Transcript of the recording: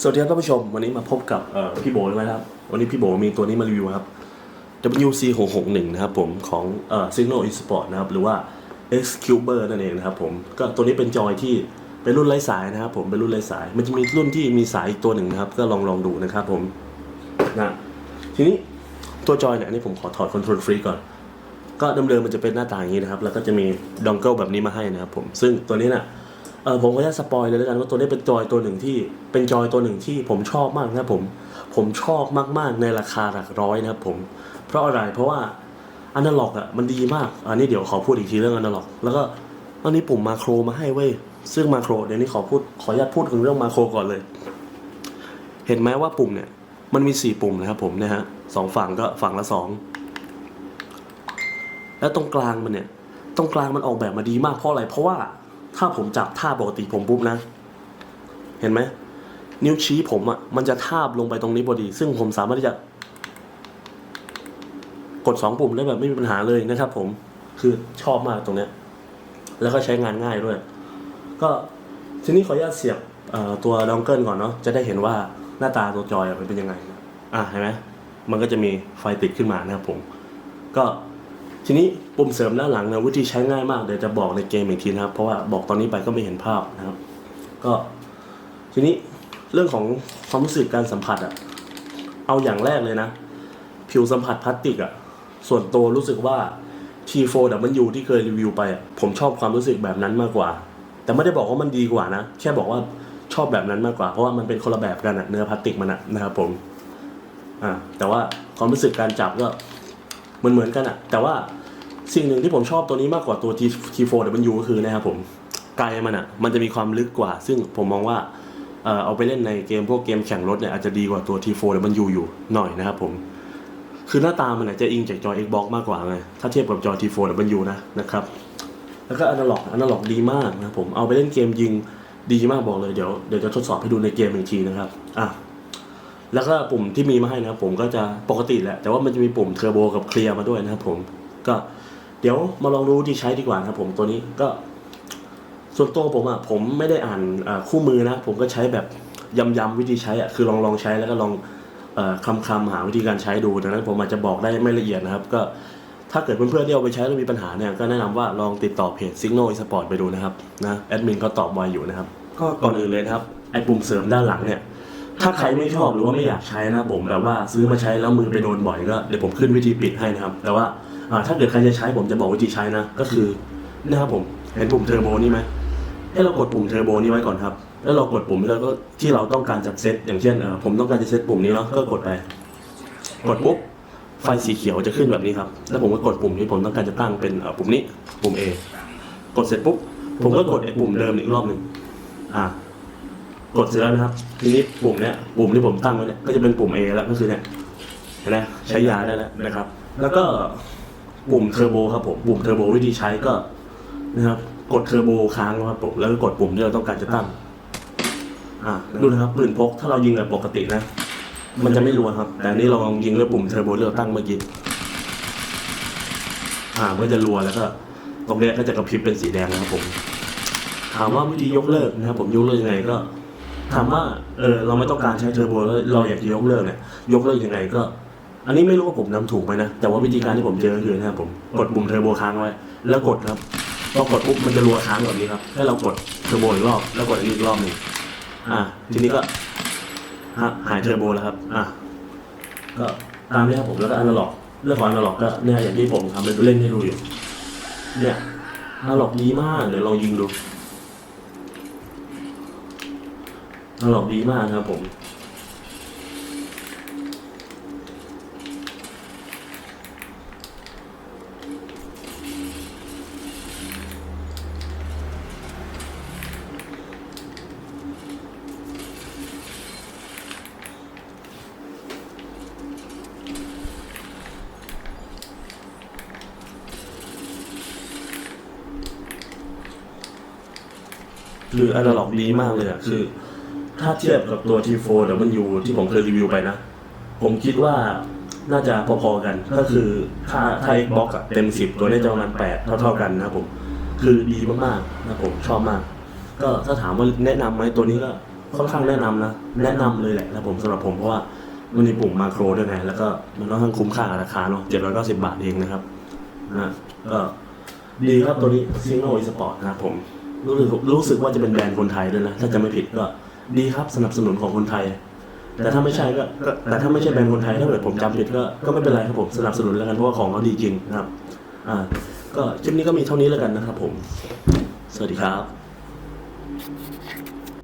สวัสดีครับท่านผู้ชม วันนี้มาพบกับพี่โบใช่ไหมครับ วันนี้พี่โบมีตัวนี้มารีวิวครับ WC 6 6 1นะครับผมของเอ่อ Signal Esport นะครับหรือว่า X Cuber นั่นเองนะครับผมก็ตัวนี้เป็นจอยที่เป็นรุ่นไร้สายนะครับผมเป็นรุ่นไร้สาย มันจะมีรุ่นที่มีสายอีกตัวหนึ่งนะครับ ก็ลองลองดูนะครับผมนะทีนี้ตัวจอยเนี่ยอันนี้ผมขอถอดคอนโทรลฟรีก่อน ก็เดิมๆมันจะเป็นหน้าตาอย่างนี้นะครับ แล้วก็จะมีดองเกิลแบบนี้มาให้นะครับผมซึ่งตัวนี้น่ะ เออผมก็จะสปอยเลยแล้วกันว่าตัวนี้เป็นจอยตัวหนึ่งที่เป็นจอยตัวหนึ่งที่ผมชอบมากนะผมผมชอบมากๆในราคาหลักร้อยนะครับผม เพราะอะไรเพราะว่าอนาล็อกอะมันดีมาก อันนี้เดี๋ยวขอพูดอีกทีเรื่องอนาล็อก แล้วก็อันนี้ปุ่มมาโครมาให้เว้ยซึ่งมาโครเดี๋ยวนี้ขอพูดขออนุญาตพูดถึงเรื่องมาโครก่อนเลย เห็นไหมว่าปุ่มเนี่ย มันมีสี่ปุ่มนะครับผมนะฮะสองฝั่งก็ฝั่งละสองแล้วตรงกลางมันเนี่ย ตรงกลางมันออกแบบมาดีมากเพราะอะไรเพราะว่า ถ้าผมจับท่าปกติผมปุ๊บนะ เห็นไหมนิ้วชี้ผมอะ่ะมันจะทาบลงไปตรงนี้พอดี ซึ่งผมสามารถที่จะ กดสองปุ่มได้แบบไม่มีปัญหาเลยนะครับผมคือชอบมากตรงเนี้ย แล้วก็ใช้งานง่ายด้วย ก็ทีนี้ขออนุญาตเสียบตัวดองเกิลก่อนเนาะจะได้เห็นว่าหน้าตาตัวจอยมันเป็นยังไง อะเห็นไหมมันก็จะมีไฟติดขึ้นมานะครับผม ก็ ทีนี้ปุ่มเสริมด้านหลังนะวิธีใช้ง่ายมากเดี๋ยวจะบอกในเกมอีกทีนะครับ เพราะว่าบอกตอนนี้ไปก็ไม่เห็นภาพนะครับ ก็ทีนี้เรื่องของความรู้สึกการสัมผัสอะเอาอย่างแรกเลยนะ ผิวสัมผัสพลาสติกอะส่วนตัวรู้สึกว่า T4W ที่เคยรีวิวไปอะผมชอบความรู้สึกแบบนั้นมากกว่า แต่ไม่ได้บอกว่ามันดีกว่านะ แค่บอกว่าชอบแบบนั้นมากกว่า เพราะว่ามันเป็นคนละแบบกันอะเนื้อพลาสติกมันอะนะครับผมอ่าแต่ว่าความรู้สึกการจับก็เหมือนเหมือนกันอะแต่ว่า สิ่งหนึ่งที่ผมชอบตัวนี้มากกว่าตัว T T4W ก็คือนะครับผมไกลมันอะมันจะมีความลึกกว่า ซึ่งผมมองว่าเอาไปเล่นในเกมพวกเกมแข่งรถเนี่ยอาจจะดีกว่าตัว T4W อยู่หน่อยนะครับผมคือหน้าตามันอาจจะอิงจากจอ Xbox มากกว่าไงถ้าเทียบกับจอ T4W นะนะครับแล้วก็อนาล็อกอนาล็อกดีมากนะผมเอาไปเล่นเกมยิงดีมากบอกเลยเดี๋ยวเดี๋ยวจะทดสอบให้ดูในเกมอีกทีนะครับอะแล้วก็ปุ่มที่มีมาให้นะครับผมก็จะปกติแหละแต่ว่ามันจะมีปุ่มเทอร์โบกับเคลียร์มาด้วยนะครับผมก็ เดี๋ยวมาลองดูที่ใช้ดีกว่านะครับผมตัวนี้ก็ ส่วนตัวผมอะผมไม่ได้อ่านอ่าคู่มือนะ ผมก็ใช้แบบย้ำๆวิธีใช้อะคือลองลองใช้แล้วก็ลองเอ่อคำคำๆหาวิธีการใช้ดูดังนั้นผมอาจจะบอกได้ไม่ละเอียดนะครับ ก็ถ้าเกิดเพื่อนๆที่เอาไปใช้แล้วมีปัญหาเนี่ยก็แนะนำว่าลองติดต่อเพจ Signal Esport ไปดูนะครับนะแอดมินเขาตอบไวอยู่นะครับ ก็ก่อนอื่นเลยนะครับไอ้ปุ่มเสริมด้านหลังเนี่ยถ้าใครไม่ชอบหรือว่าไม่อยากใช้นะผมแบบว่าซื้อมาใช้แล้วมือไปโดนบ่อยก็เดี๋ยวผมขึ้นวิธีปิดให้นะครับ แต่ว่าอ่า ถ้าเกิดใครจะใช้ผมจะบอกวิธีใช้นะ ก็คือนะครับผมเห็นปุ่มเทอร์โบนี่ไหมให้เรากดปุ่มเทอร์โบนี่ไว้ก่อนครับ แล้วเรากดปุ่มแล้วก็ที่เราต้องการจะเซตอย่างเช่นผมต้องการจะเซตปุ่มนี้เนาะก็กดไป กดปุ๊บไฟสีเขียวจะขึ้นแบบนี้ครับ แล้วผมก็กดปุ่มที่ผมต้องการจะตั้งเป็นปุ่มนี้ ปุ่ม A กดเสร็จปุ๊บผมก็กดไอ้ปุ่มเดิมอีกรอบหนึ่งอ่ากดเสร็จแล้วนะครับ ทีนี้ปุ่มเนี้ยปุ่มที่ผมตั้งไว้เนี่ยก็จะเป็นปุ่ม A แล้วก็คือเนี่ยเห็นไหมใช้ยาได้แล้วนะครับ แล้วก็ ปุ่มเทอร์โบครับผม ปุ่มเทอร์โบวิธีใช้ก็นะครับ กดเทอร์โบค้างครับผมแล้วก็กดปุ่มที่เราต้องการจะตั้ง อ่าดูนะครับปืนพกถ้าเรายิงแบบปกตินะ มันจะไม่รัวครับ แต่อันนี้เราลองยิงด้วยปุ่มเทอร์โบที่เราตั้งเมื่อกี้อ่ามันก็จะรัวแล้วก็ ตรงเนี้ยก็จะกระพริบเป็นสีแดงนะครับผมถามว่าวิธียกเลิกนะครับผมยกเลิกยังไงก็ถามว่าเออเราไม่ต้องการใช้เทอร์โบแล้วเราอยากจะยกเลิกเนี่ยยกเลิกยังไงก็ อันนี้ไม่รู้ว่าผมนำถูกไหมนะ แต่ว่าวิธีการที่ผมเจอคือนะครับผมกดปุ่มเทอร์โบค้างไว้ แล้วกดครับพอกดปุ๊บมันจะรัวค้างแบบนี้ครับให้เรากดเทอร์โบอีกรอบแล้วกดอันนี้อีกรอบหนึ่งอ่า ทีนี้ก็ฮะหายเทอร์โบแล้วครับ อะก็ตามนี้ครับผมแล้วก็อนาล็อกเรื่องของอนาล็อกก็เนี่ยอย่างที่ผมทำเป็นเล่นให้ดูอยู่เนี่ยอนาล็อกดีมากเดี๋ยวลองยิงดูตลกดีมากครับผม คืออนาล็อกดีมากเลยอะคือ ถ้าเทียบกับตัว T4W ที่ผมเคยรีวิวไปนะ ผมคิดว่าน่าจะพอๆกัน ก็คือถ้าถ้า Xbox อะเต็ม 10 ตัวนี้จะประมาณ8เท่าๆกันนะครับผม คือดีมากๆนะครับผมชอบมาก ก็ถ้าถามว่าแนะนำไหมตัวนี้ก็ค่อนข้างแนะนำนะ แนะนำเลยแหละนะผมสำหรับผมเพราะว่ามันมีปุ่มมาโครด้วยไง แล้วก็มันค่อนข้างคุ้มค่ากับราคาเนาะ790บาทเองนะครับนะก็ดีครับตัวนี้ซิงโนอีสปอร์ตนะครับผม รู้สึกรู้สึกว่าจะเป็นแบรนด์คนไทยด้วยนะถ้าจะไม่ผิดก็ ดีครับสนับสนุนของคนไทย แต่ถ้าไม่ใช่ก็แต่ถ้าไม่ใช่แบรนด์คนไทยถ้าเกิดผมจำผิดก็ก็ไม่เป็นไรครับผมสนับสนุนแล้วกันเพราะว่าของเขาดีจริงนะครับ อ่า ก็คลิปนี้ก็มีเท่านี้แล้วกันนะครับผม สวัสดีครับ